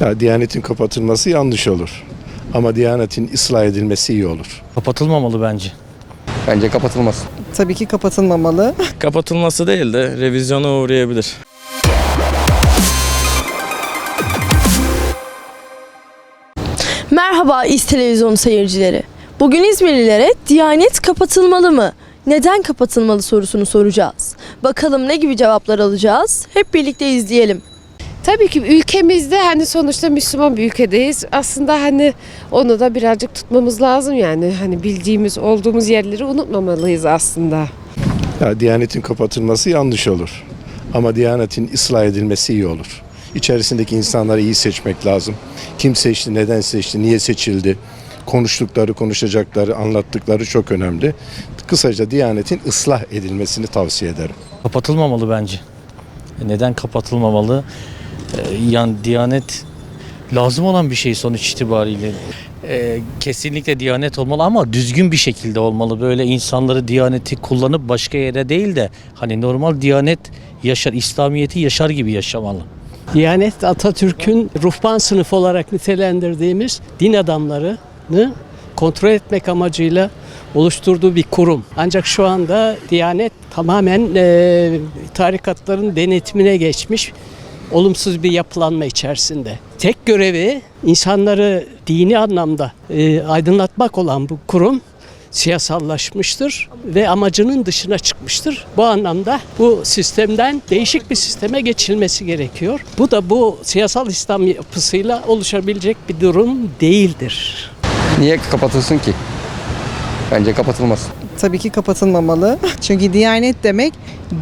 Ya, Diyanetin kapatılması yanlış olur. Ama Diyanetin ıslah edilmesi iyi olur. Kapatılmamalı bence. Bence kapatılmaz. Tabii ki kapatılmamalı. Kapatılması değil de revizyona uğrayabilir. Merhaba İz Televizyon seyircileri. Bugün İzmirlilere Diyanet kapatılmalı mı? Neden kapatılmalı sorusunu soracağız. Bakalım ne gibi cevaplar alacağız? Hep birlikte izleyelim. Tabii ki ülkemizde hani sonuçta Müslüman bir ülkedeyiz. Aslında hani onu da birazcık tutmamız lazım yani. Hani bildiğimiz, olduğumuz yerleri unutmamalıyız aslında. Ya, Diyanetin kapatılması yanlış olur. Ama Diyanetin ıslah edilmesi iyi olur. İçerisindeki insanları iyi seçmek lazım. Kim seçti, neden seçti, niye seçildi? Konuştukları, konuşacakları, anlattıkları çok önemli. Kısaca Diyanetin ıslah edilmesini tavsiye ederim. Kapatılmamalı bence. Neden kapatılmamalı? E, Yani Diyanet lazım olan bir şey sonuç itibariyle. E, kesinlikle Diyanet olmalı ama düzgün bir şekilde olmalı. Böyle insanları Diyaneti kullanıp başka yere değil de hani normal Diyanet yaşar, İslamiyeti yaşar gibi yaşamalı. Diyanet Atatürk'ün ruhban sınıfı olarak nitelendirdiğimiz din adamlarını kontrol etmek amacıyla oluşturduğu bir kurum. Ancak şu anda Diyanet tamamen e, tarikatların denetimine geçmiş olumsuz bir yapılanma içerisinde. Tek görevi insanları dini anlamda e, aydınlatmak olan bu kurum siyasallaşmıştır ve amacının dışına çıkmıştır. Bu anlamda bu sistemden değişik bir sisteme geçilmesi gerekiyor. Bu da bu siyasal İslam yapısıyla oluşabilecek bir durum değildir. Niye kapatılsın ki? Bence kapatılmaz. Tabii ki kapatılmamalı. Çünkü Diyanet demek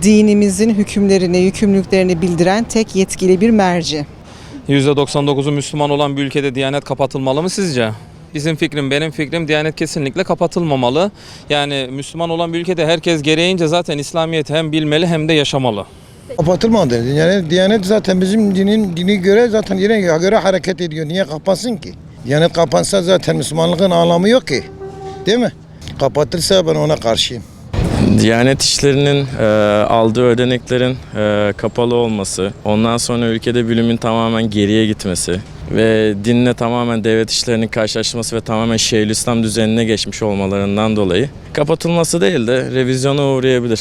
dinimizin hükümlerini, yükümlülüklerini bildiren tek yetkili bir merci. %99'u Müslüman olan bir ülkede Diyanet kapatılmalı mı sizce? Bizim fikrim, benim fikrim Diyanet kesinlikle kapatılmamalı. Yani Müslüman olan bir ülkede herkes gereğince zaten İslamiyet'i hem bilmeli hem de yaşamalı. Kapatılmadı. Yani Diyanet zaten bizim dinin dini göre zaten dine göre hareket ediyor. Niye kapansın ki? Diyanet kapansa zaten Müslümanlığın anlamı yok ki. Değil mi? Kapatırsa ben ona karşıyım. Diyanet işlerinin e, aldığı ödeneklerin e, kapalı olması, ondan sonra ülkede bilimin tamamen geriye gitmesi ve dinle tamamen devlet işlerinin karşılaşması ve tamamen Şeyhülislam düzenine geçmiş olmalarından dolayı kapatılması değil de revizyona uğrayabilir.